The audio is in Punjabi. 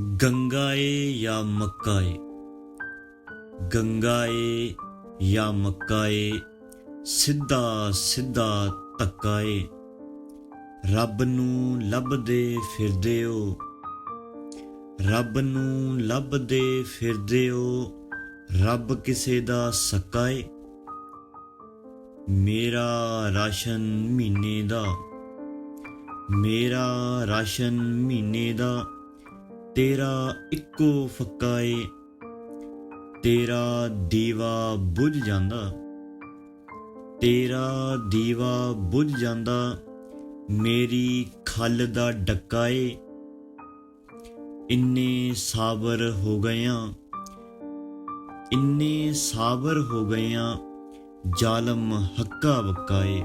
ਗੰਗਾਏ ਜਾਂ ਮੱਕਾ ਏ ਗੰਗਾ ਏ ਜਾਂ ਮੱਕਾ ਏ ਸਿੱਧਾ ਸਿੱਧਾ ਧੱਕਾ ਏ ਰੱਬ ਨੂੰ ਲੱਭਦੇ ਫਿਰਦੇ ਹੋ ਰੱਬ ਨੂੰ ਲੱਭਦੇ ਫਿਰਦੇ ਹੋ ਰੱਬ ਕਿਸੇ ਦਾ ਸਕਾ ਏ ਮੇਰਾ ਰਾਸ਼ਨ ਮਹੀਨੇ ਦਾ, ਮੇਰਾ ਰਾਸ਼ਨ ਮਹੀਨੇ ਦਾ ਤੇਰਾ ਇੱਕੋ ਫੱਕਾ ਏ, ਤੇਰਾ ਦੀਵਾ ਬੁਝ ਜਾਂਦਾ। ਤੇਰਾ ਦੀਵਾ ਬੁਝ ਜਾਂਦਾ, ਮੇਰੀ ਖੱਲ ਦਾ ਡੱਕਾ ਏ। ਇੰਨੇ ਸਾਬਰ ਹੋ ਗਇਆਂ ਇੰਨੇ ਸਾਬਰ ਹੋ ਗਇਆਂ ਜ਼ਾਲਮ ਹੱਕਾ ਬੱਕਾ ਏ।